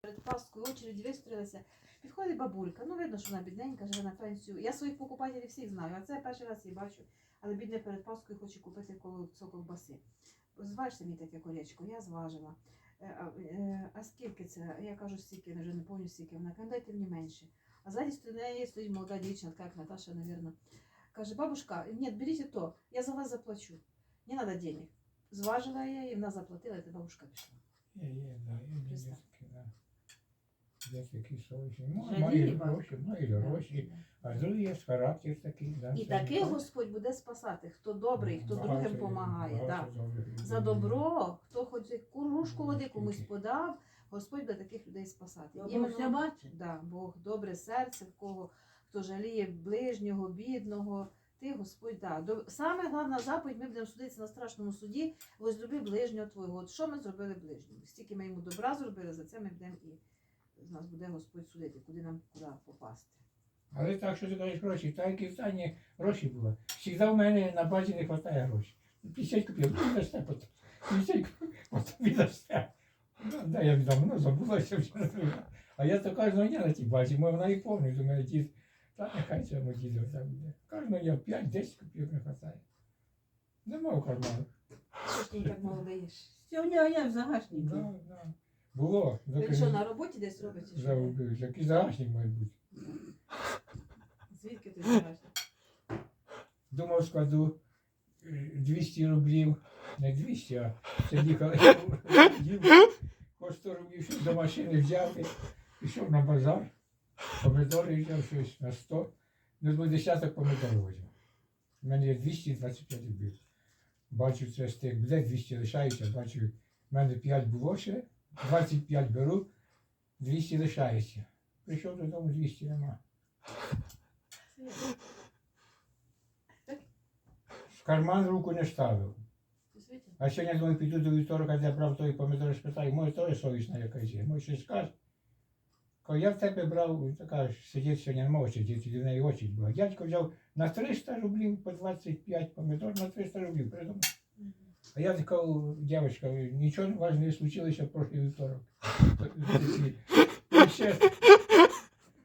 перед Паскою очередь вистроїлася. Підходить бабулька, ну видно, що вона бідненька, живе на пенсію. Я своїх покупателів всіх знаю, а це я перший раз її бачу. Але бідне перед Паскою хоче купити коло ковбаси. Зважте мені таке колечко, я зважила. Е, А, е, а скільки це? Я кажу, стільки, вже не пам'ятаю скільки. Вона каже, дайте мені менше. А ззаді стоїть неї стоїть молода дівчина, така як Наташа, мабуть. Каже, бабушка, ні, беріть то, я за вас заплачу. Не треба денег. Зважила я її, вона заплатила, і та бабушка пішла. Є, є, да, є люди Представ. такі, да. Є такі совісні. Ма- Жаліє гроші, мають гроші, а другий є характер такий. Да, І це таких Господь буде спасати, хто добрий, хто Багато другим є, допомагає. Да. багато добрих людей. За добро, хто хоч кружку води комусь подав, Господь буде таких людей спасати. Бог Іменно- все бачить. Да, Бог добре серце, в кого хто жаліє ближнього, бідного. Ти, Господь, да. До... Саме головна заповідь, ми будемо судитися на страшному суді, возлюби ближнього твого. От що ми зробили ближньому? Стільки ми йому добра зробили, за це ми будемо і з нас буде Господь судити, куди нам куди попасти. Але так, що ти кажеш гроші, так як і в Тані гроші було. Всегда в мене на базі не вистачає грошей. 50 копійок, ну дасте потім. 50 копійок, потім віддасте. Да, я давно забулася вже. А я то кожного дня на тій базі, може вона і повністю, думаю, дід, та нехай цьому діду так буде. Кожного дня 5-10 копійок не вистачає. Нема в карману. Що ж ти так мало даєш? У нього є в загашнику. Да, да. Було. Він що, на роботі десь робить? чи що? Загубив. Який загашник має бути. Звідки ти знаєш? Думав, складу е, 200 рублів, не 200, а коли їв, по 100 рублів щось до машини взяв, і пішов на базар, помидори взяв щось на 100, ну, з десяток помидорів взяв. У мене є 225 рублів. Бачу, це з тих, де 200 лишається, бачу, в мене 5 було ще, 25 беру, 200 лишається. Прийшов додому, 200 нема. В карман руку не ставив. А сьогодні думаю, піду до вівторка, де брав той помідор, спитаю, може теж совісна якась є, може щось скаже. Коли я в тебе брав, така сидить сьогодні не може сидіти, до неї очі була. Дядько взяв на 300 рублів по 25 помідор, на 300 рублів придумав. А я така дівчинка, нічого вас не случилося в прошлий вівторок.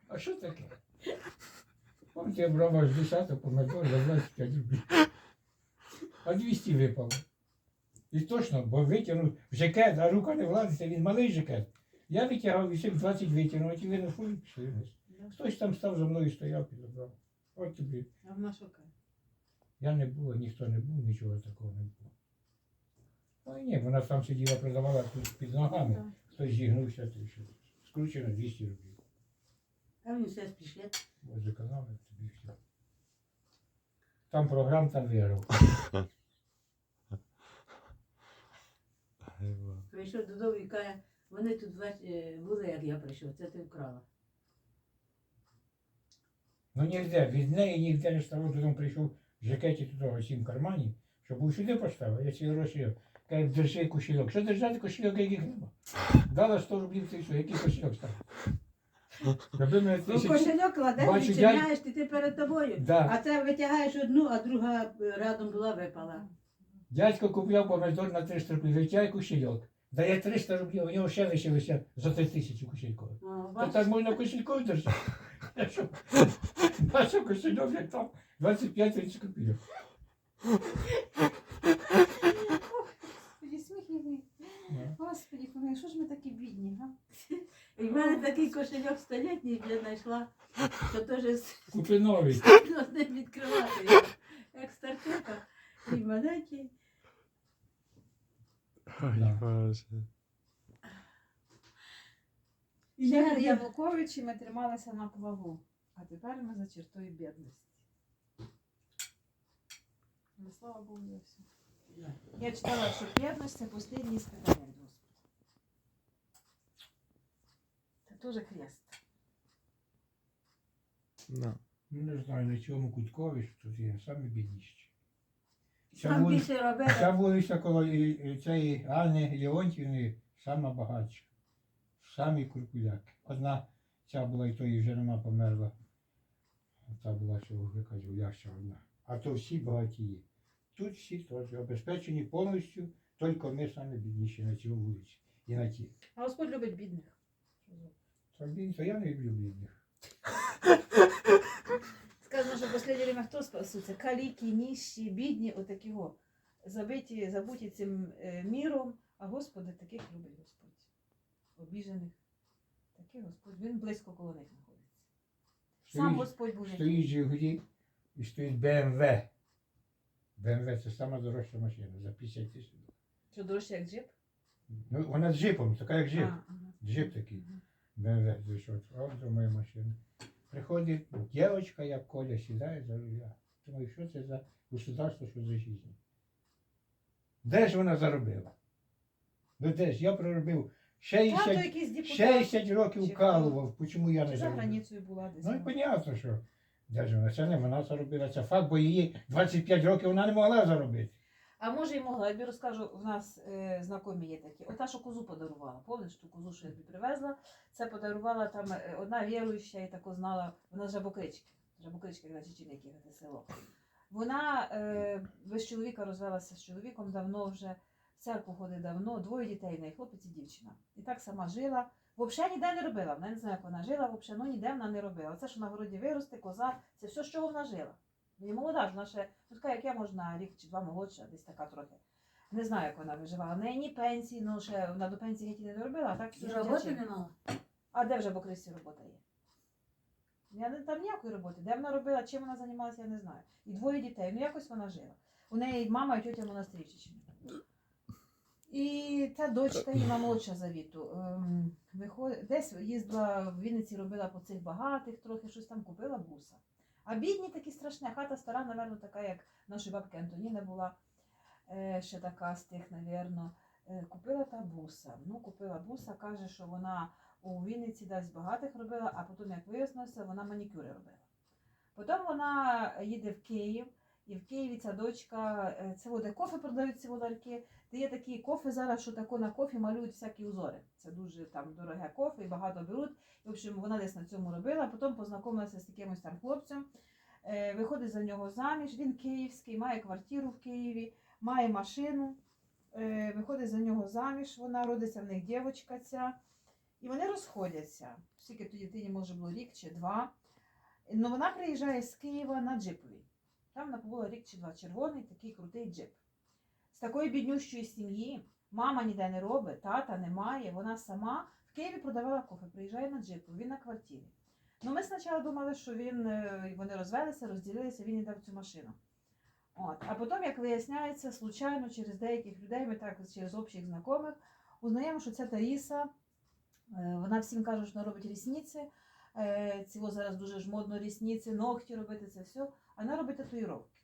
А що таке? Помните, я брав аж десяток помидор за 25 рублів. А 200 випало. І точно, бо витягнув жакет, а рука не владиться, він малий жакет. Я витягав і 20 витягнув, а ті пішли вниз. Хтось там став за мною стояв і забрав. От тобі. А що каже? Я не було, ніхто не був, нічого такого не було. Ну ні, вона там сиділа, продавала тут під ногами. Да. Хтось зігнувся, то що. Скручено 200 рублів. А він все спішає. Ось зекономив тобі все. Там програм, там виграв. Прийшов додому і каже, вони тут е, були, як я прийшов, це ти вкрала. Ну ніде, від неї ніде не ставав, додому прийшов в жакеті туди всім в кармані, щоб був сюди поставив, я ці гроші. Каже, держи кошельок. Що держати кошельок, яких нема? Дала 100 рублів, ти що, який кошельок став? Мене Ну, тисячу. кошельок кладеш, Бачу, відчиняєш, ти, ти перед тобою. Да. А це витягаєш одну, а друга е, рядом була випала. Дядько купляв помидор на 300 рублів, витягає кошельок. Дає 300 рублів, у нього ще лишилося за 3 тисячі кошелькових. О, То бачиш? так можна кошельковий держати. Я що? Бачу кошельок, як там 25-30 копійок. Господи, сміх мій. Ну. Господи, помилуй, що ж ми такі бідні, га? І в мене такий кошельок столітній я знайшла, що теж з Купи новий. ним відкривати. його. Як старчака. І маленький. Да. Ай, Боже. І Ще я, при я, Януковичі ми трималися на плаву, а тепер ми за чертою бідності. Ну, слава Богу за все. Я читала, що бідність це останній испытание, Господи. Це теж хрест. Да. Ну, не знаю, на чому Кутькові, що тут є, самі бідніші. Ця сам вулиця, більше ця вулиця коло і- і цієї Анни Леонтівни сама багатша. Самі куркуляки. Одна ця була і тої вже нема померла. Та була, що я кажу, я ще одна. А то всі багатії. Тут всі теж обезпечені повністю, тільки ми самі бідніші на цій вулиці. І на тій. А Господь любить бідних. То, бідні, то я не люблю бідних. Сказано, що в останнє время хто спасуться? Каліки, ніщі, бідні, отакі го. Забиті, забуті цим е, міром, а Господи, таких любить Господь. Обіжених. Таких Господь, він близько коло них знаходиться. Сам Стоїть- Господь буде. Стоїть Жигулі і стоїть БМВ. БМВ це сама дорожча машина за 50 тисяч. Що дорожче, як джип? Ну, вона з джипом, така як джип. А, ага. Джип такий. БМВ зайшов. А моя машина. Приходить дівчинка, як Коля, сідає за руля. Думаю, що це за государство, що за життя? Де ж вона заробила? Ну де ж? Я проробив Там 60, 60 років Чи вкалував. Чому я не за границею була десь. Ну і понятно, що де ж вона? Це не вона заробила, це факт, бо її 25 років вона не могла заробити. А може і могла, я тобі розкажу, в нас е, знайомі є такі. Ота, що козу подарувала. Пам'ятаєш ту козу, що я тобі привезла? Це подарувала там е, одна віруюча і тако знала, вона з Жабокрички. Жабокрички, на Чеченики, це село. Вона е, без чоловіка розвелася з чоловіком давно вже, в церкву ходить давно, двоє дітей в хлопець і дівчина. І так сама жила. Взагалі ніде не робила. Вона не знаю, як вона жила, взагалі, ну ніде вона не робила. Це, що на городі виросте, коза, це все, з чого вона жила. І молода ж, вона ще, ну така, як я, може, на рік чи два молодша, десь така трохи. Не знаю, як вона виживала. В неї ні пенсії, ну ще вона до пенсії геть і не доробила, а так все життя Роботи чим. не мала. А де вже в Окрисі робота є? Я не там ніякої роботи. Де вона робила, чим вона займалася, я не знаю. І двоє дітей. Ну якось вона жила. У неї мама і тетя монастирі. І та дочка, її молодша завіту, ем, десь їздила в Вінниці, робила по цих багатих, трохи щось там купила буса. А бідні такі страшні, хата стара, напевно, така, як нашої бабки Антоніни була, е, ще така з тих, напевно. Е, Купила та буса. Ну, купила буса, каже, що вона у Вінниці дасть багатих робила, а потім, як вияснилося, вона манікюри робила. Потім вона їде в Київ, і в Києві ця дочка, е, це де кофе продають ці ларки, де є такі кофе зараз, що тако на кофі малюють всякі узори. Це дуже там дороге кофе і багато беруть. В общем, вона десь на цьому робила, потім познайомилася з якимось там хлопцем, е, виходить за нього заміж, він київський, має квартиру в Києві, має машину, е, виходить за нього заміж, вона родиться в них дівчинка ця. І вони розходяться. Скільки тоді дитині може було рік чи два. Ну вона приїжджає з Києва на джипові. Там вона рік чи два червоний, такий крутий джип. З такої біднющої сім'ї мама ніде не робить, тата немає, вона сама в Києві продавала кофе, приїжджає на джипу, він на квартирі. Ну ми спочатку думали, що він, е, вони розвелися, розділилися, він йде в цю машину. От. А потім, як виясняється, случайно через деяких людей, ми так через общих знайомих, узнаємо, що це Таїса. Е, Вона всім каже, що вона робить рісниці. Е, Цього зараз дуже ж модно рісниці, ногті робити, це все. Вона робить татуїровки.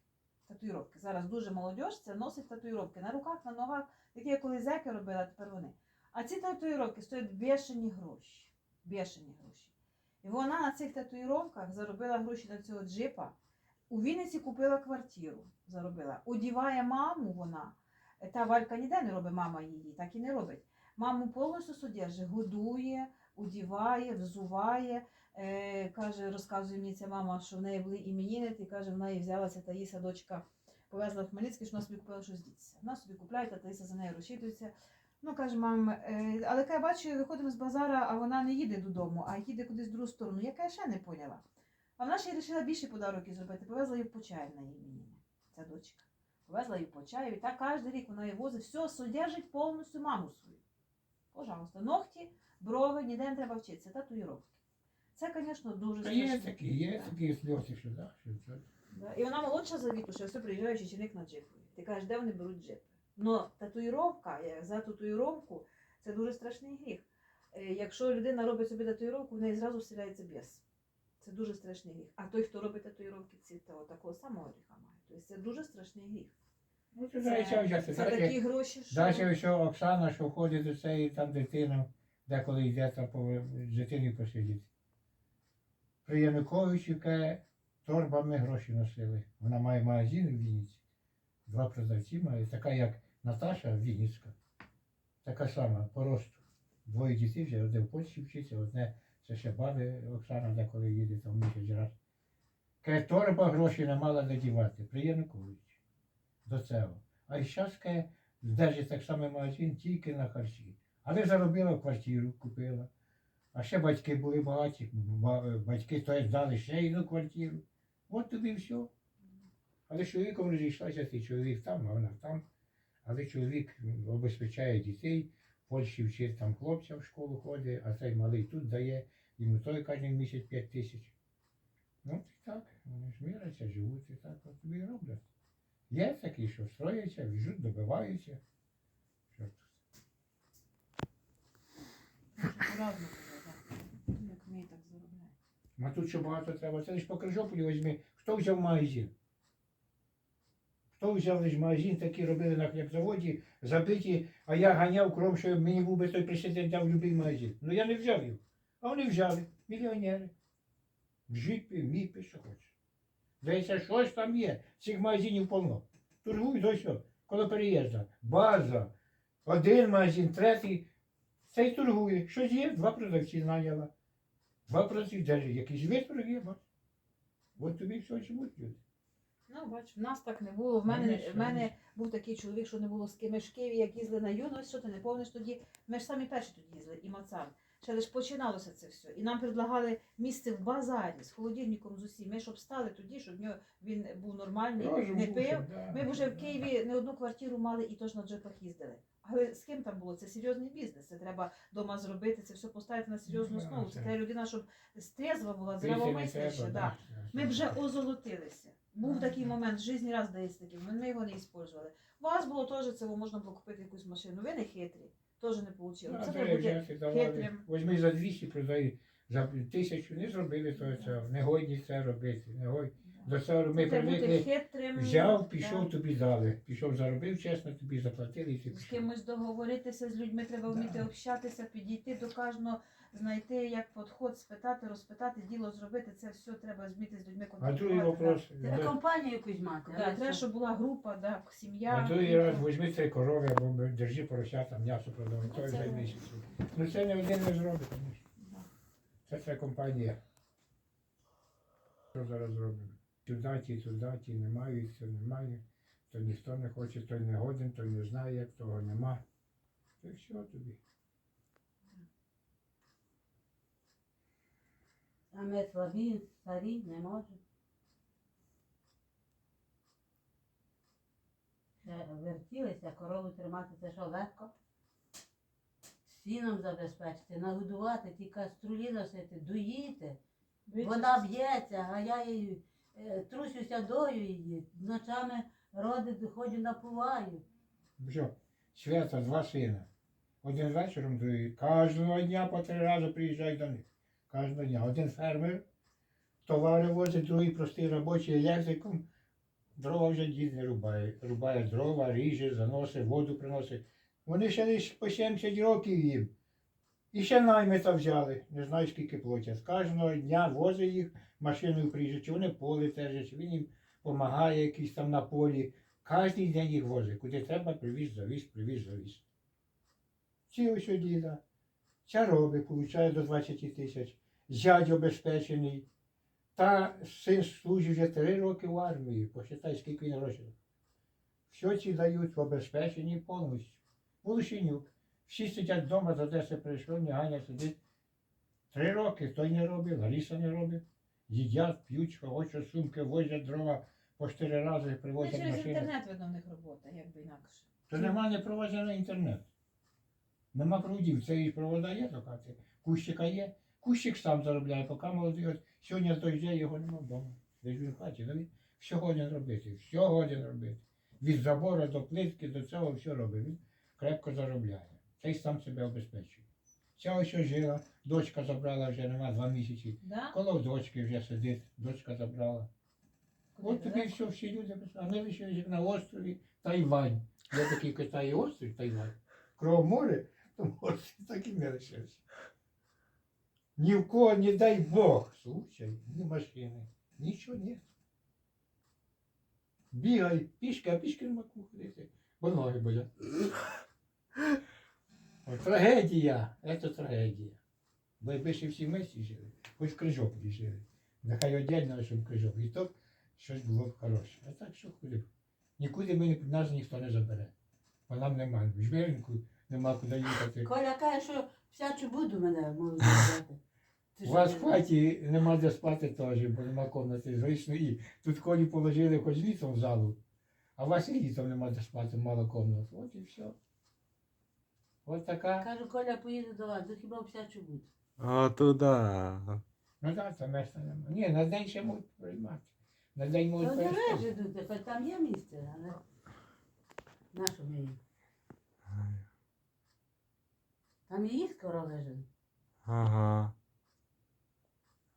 Татуїровки. Зараз дуже молодь це носить татуїровки на руках, на ногах, такі як коли зеки робили, а тепер вони. А ці татуїровки стоять бешені гроші. Бешені гроші. І вона на цих татуїровках заробила гроші на цього джипа. У Вінниці купила квартиру, заробила. Одіває маму вона. Та Валька ніде не робить мама її, так і не робить. Маму повністю содержить, годує, одіває, взуває. Е, каже, розказує мені ця мама, що в неї були іменинники, каже, вона їй взялася Таїса, дочка, повезла в Хмельницький, що вона собі купила щось дітися. Вона собі купляє, та Таїса за нею розчитується. Ну, каже, мам, е, але я бачу, виходимо з базара, а вона не їде додому, а їде кудись в другу сторону. Яка я ще не поняла. А вона ще вирішила більше подарунки зробити. Повезла її в Почаїв на її ця дочка. Повезла її в Почаїв, і так кожен рік вона її возить, все, содержить повністю маму свою. Пожалуйста, ногті, брови, ніде не треба вчитися, татуїровки. Це, звісно, дуже Та є страшно. такі, є такі сльози, що так, що це. Да. І вона молодша за віку, що все приїжджає чеченик на джипові. Ти кажеш, де вони беруть джипи? Но татуїровка, е, за татуїровку це дуже страшний гріх. Е, Якщо людина робить собі татуїровку, в неї зразу вселяється біс. Це дуже страшний гріх. А той, хто робить татуїровки, ці то такого самого гріха має. Тобто це дуже страшний гріх. Ну, це Це, далі взяти. це Далі, такі гроші, що далі що Оксана, що ходить до цієї там дитина, деколи йде там по дитиною посидіти. При Януковичі каже, торбами гроші носили. Вона має магазин в Вінниці. Два продавці має, така як Наташа Вінницька. Така сама по росту. Двоє дітей вже одне в Польщі вчиться, одне це ще баби Оксана деколи їде там місяць раз. Каже, торба гроші не мала де дівати. При Януковичі. До цього. А зараз каже, держить так само магазин тільки на харчі. Але заробила квартиру, купила. А ще батьки були багаті, батьки то здали ще одну квартиру. От тобі все. Але з чоловіком розійшлася, ти чоловік там, а вона там. Але чоловік обезпечає дітей, в Польщі вчить там хлопця в школу ходить, а цей малий тут дає, йому той кожен місяць 5 тисяч. Ну, і так, вони ж миряться, живуть і так от тобі роблять. Є такі, що строяться, біжуть, добиваються. Що Так. Як вміє, так заробляє. А тут що багато треба. Це лиш по Крижополі візьми. Хто взяв магазин? Хто взяв лиш магазин, такі робили на хлібзаводі, забиті, а я ганяв кром, що мені був би той президент дав любий магазин. Ну я не взяв його. А вони взяли. Мільйонери. Джипи, міпи, що хочеш. Здається, щось там є. Цих магазинів повно. Торгують ось що. Коло переїзду. База. Один магазин, третій. Цей торгує. Щось є, два продавці наняла. Два продавці, даже якийсь виторг є, бач. От тобі все живуть люди. Ну, бач, в нас так не було. В мене, в мене був такий чоловік, що не було з ким. Ми ж в Києві, як їздили на юність, що ти не помниш тоді. Ми ж самі перші тут їздили, і мацан. Ще лише починалося це все. І нам предлагали місце в базарі з холодильником з усім. Ми щоб стали тоді, щоб в нього він був нормальний, Розум не був, пив. да, Ми б вже в да. Києві не одну квартиру мали і теж на джипах їздили. Але з ким там було? Це серйозний бізнес. Це треба вдома зробити, це все поставити на серйозну Ну, основу. Це треба людина, щоб стрезва була, здравомисляща. Да. Ми вже озолотилися. Був такий момент в житті раз здається такий, ми його не використовували. У вас було теж це, можна було купити якусь машину. Ви не хитрі, теж не вийшло. Да, Це треба бути хитрим. Возьми за 200, продай за тисячу, не зробили то це, не годні це робити, не годні. До цього ми привикли, хитрим. взяв, пішов, да. тобі дали. Пішов, заробив, чесно, тобі заплатили і ти З пішов. кимось договоритися, з людьми треба вміти Да. общатися, підійти до кожного, знайти як підход, спитати, розпитати, діло зробити. Це все треба вміти з людьми А контактувати. другий да. вопрос. Треба да. компанію якусь мати. Да, але треба, це- щоб була група, да, сім'я. А другий раз візьми три корови або держи поросята, м'ясо продавай, Ну, то це- за місяць. Ну це не один не зробить, тому Да. це ця компанія. Що зараз робимо? Туди, ті, туди, ті не мають, це немає. То ніхто не хоче, той не годен, той не знає, як того нема. То все тобі. А ми слабі, старі, не можемо. Ще вертілися, корову тримати, це що легко? Сіном забезпечити, нагодувати, ті каструлі носити, доїти. Вона б'ється, а я її трусюся дою її, ночами роди ходжу напуваю. Що? Свята, два сина. Один вечором, другий. Кожного дня по три рази приїжджають до них. Кожного дня. Один фермер, товари возить, другий простий робочий електриком. Дрова вже дід не рубає. Рубає дрова, ріже, заносить, воду приносить. Вони ще десь по 70 років їм. І ще наймита взяли, не знаю скільки платять. Кожного дня возить їх, машиною приїжджає, чи вони поле тержать, чи він їм допомагає якийсь там на полі. Кожен день їх возить. Куди треба, привіз, завіз, привіз, завіз. Ці ось діда. Ця робить, получає до 20 тисяч. Зять обезпечений. Та син служить вже три роки в армії. Посчитай, скільки він років. Все ці дають в обезпеченні повністю. Волошенюк. Всі сидять вдома, з Одеси прийшов, не Ганя сидить. Три роки той не робив, Аліса не робить. Їдять, п'ють, хочуть сумки, возять дрова по чотири рази привозять через машини. інтернет видно в них робота, як би інакше. То нема не проводжений інтернет. Нема проводів. Це і провода є до хати. Кущика є. Кущик сам заробляє, поки молодий. От сьогодні дойде, його нема вдома. Десь він в хаті. Ну, він все годен робити. Все годен робити. Від забору до плитки, до цього все робить. Він крепко заробляє. Цей сам себе обезпечує. Ця ось жила, дочка забрала вже нема два місяці. Да? Коло дочки вже сидить, дочка забрала. От тобі все, всі люди, а ми лише на острові Тайвань. Є такий Китай острів Тайвань. Кров море, то острів так і не лишився. Ні в кого, не дай Бог, случай, ні машини, нічого ні. Бігай, пішки, а пішки нема кому ходити, бо ноги болять. Трагедія, це трагедія. Бо ще всі вместе жили, хоч в Крижополі жили. Нехай одягне, що в Крижополі. І то щось було б хороше. А так що куди? Нікуди ми, нас ніхто не забере. Бо нам немає. В Жмеринку нема куди їхати. Коля каже, що всячу буду мене можуть. У вас в хаті нема де спати теж, бо нема комнати звично. І тут колі положили хоч літом в залу, а у вас і літом нема де спати, мало комнат. От і все. От така. Кажу, Коля поїде до вас, то хіба всячу буду. А туди. Ну так, це місце нема. Ні, на день ще можуть приймати. На день можуть Ну не перестати. вижидуть, хоч там є місце, але на що ми їм? Там і їх скоро вижили. Ага.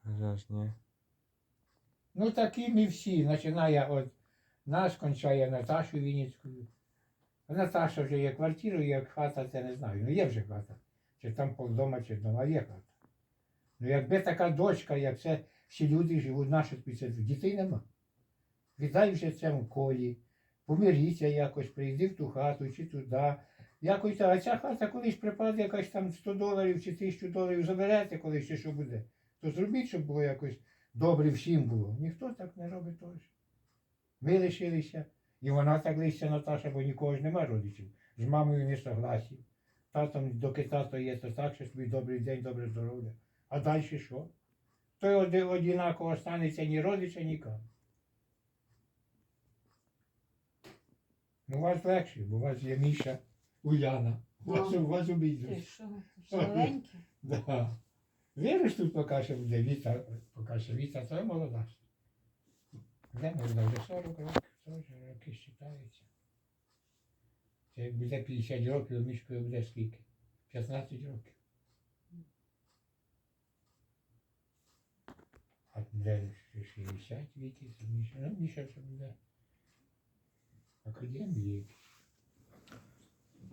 Вже ні. Ну такі ми всі, починає от наш кончає Наташу Вінницьку. А Наташа вже є квартира, є хата, це не знаю. Ну є вже хата. Чи там полдома, чи дома є хата. Ну якби така дочка, як це всі люди живуть, наші спеціалісти, дітей нема. Віддай вже цьому колі, помиріться якось, прийди в ту хату чи туди. Якось, а ця хата колись припаде якась там 100 доларів чи 1000 доларів заберете, коли ще що буде. То зробіть, щоб було якось добре всім було. Ніхто так не робить теж. Ми лишилися. І вона так лишиться, Наташа, бо нікого ж нема родичів. З мамою не согласі. Татом, доки тато є, то так, що тобі добрий день, добре здоров'я. А далі що? Той оди- одинаково станеться ні родича, нікому. Ну, у вас легше, бо у вас є Міша, Уляна. У вас, у вас Ти обійдуть. що? Да. Віриш тут поки що буде Віта, поки що Віта, то молода. ще. Де молода? Вже 40 років, теж роки считаються. Це як буде 50 років, мішкою буде скільки? 15 років. А де 60 віків, Міша, ну Міша це буде академії.